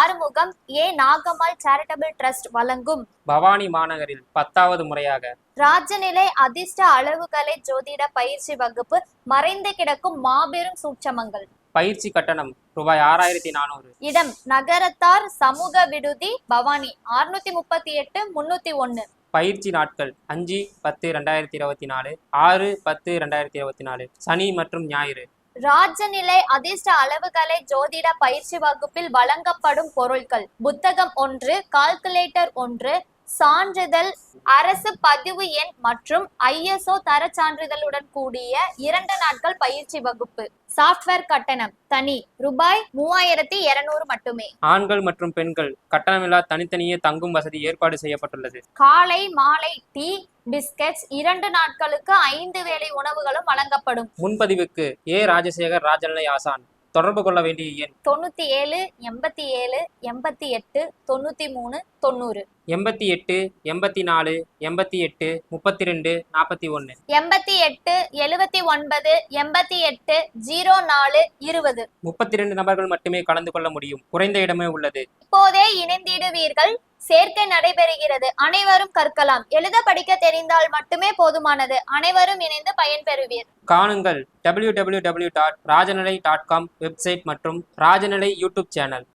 Arumugam A Nagammal charitable trust வழங்கும். பவானி மாநகரில் பத்தாவது முறையாக. ராஜநிலை அதிர்ஷ்ட அளவுகளை ஜோதிட பயிற்சி வகுப்பு மறைந்து கிடக்கும் மாபெரும் சூட்சமங்கள். பயிற்சி கட்டணம் ரூபாய் ஆறாயிரத்தி நானூறு. இடம் நகரத்தார் சமூக விடுதி பவானி அறுநூத்தி முப்பத்தி எட்டு முன்னூத்தி ஒன்னு. பயிற்சி நாட்கள் அஞ்சு பத்து ரெண்டாயிரத்தி இருபத்தி நாலு ஆறு பத்து ரெண்டாயிரத்தி இருபத்தி நாலு சனி மற்றும் ஞாயிறு. ராஜநிலை அதிர்ஷ்ட அளவுகளை ஜோதிட பயிற்சி வகுப்பில் வழங்கப்படும் பொருட்கள். புத்தகம் ஒன்று கால்குலேட்டர் ஒன்று சான்றிதழ் அரசு பதிவு எண் மற்றும் ஐஎஸ்ஓ தர சான்றிதழுடன் கூடிய இரண்டு நாட்கள் பயிற்சி வகுப்பு. சாஃப்ட்வேர் கட்டணம் தனி ரூபாய் மூவாயிரத்தி இருநூறு மட்டுமே. ஆண்கள் மற்றும் பெண்கள் கட்டணமில்லா தனித்தனியே தங்கும் வசதி ஏற்பாடு செய்யப்பட்டுள்ளது. காலை மாலை டீ பிஸ்கெட்ஸ் இரண்டு நாட்களுக்கு ஐந்து வேளை உணவுகளும் வழங்கப்படும். முன்பதிவுக்கு ஏ. ராஜசேகர் ராஜநிலை ஆசான். தொடர்பு கொள்ள வேண்டிய எண்? தொண்ணூத்தி ஏழு எண்பத்தி ஏழு எண்பத்தி எட்டு தொண்ணூத்தி மூணு தொண்ணூறு. எண்பத்தி எட்டு எண்பத்தி நாலு எண்பத்தி எட்டு முப்பத்தி ரெண்டு நாற்பத்தி ஒன்று எண்பத்தி எட்டு எழுவத்தி ஒன்பது எண்பத்தி எட்டு ஜீரோ நாலு இருபது முப்பத்தி ரெண்டு நபர்கள் மட்டுமே கலந்து கொள்ள முடியும். குறைந்த இடமே உள்ளது. இப்போதே இணைந்திடுவீர்கள். சேர்க்கை நடைபெறுகிறது. அனைவரும் கற்கலாம். எழுத படிக்க தெரிந்தால் மட்டுமே போதுமானது. அனைவரும் இணைந்து பயன்பெறுவீர். காணுங்கள். www.rajanalai.com dot Rajanilai dot com website மற்றும் ராஜநிலை யூடியூப் சேனல்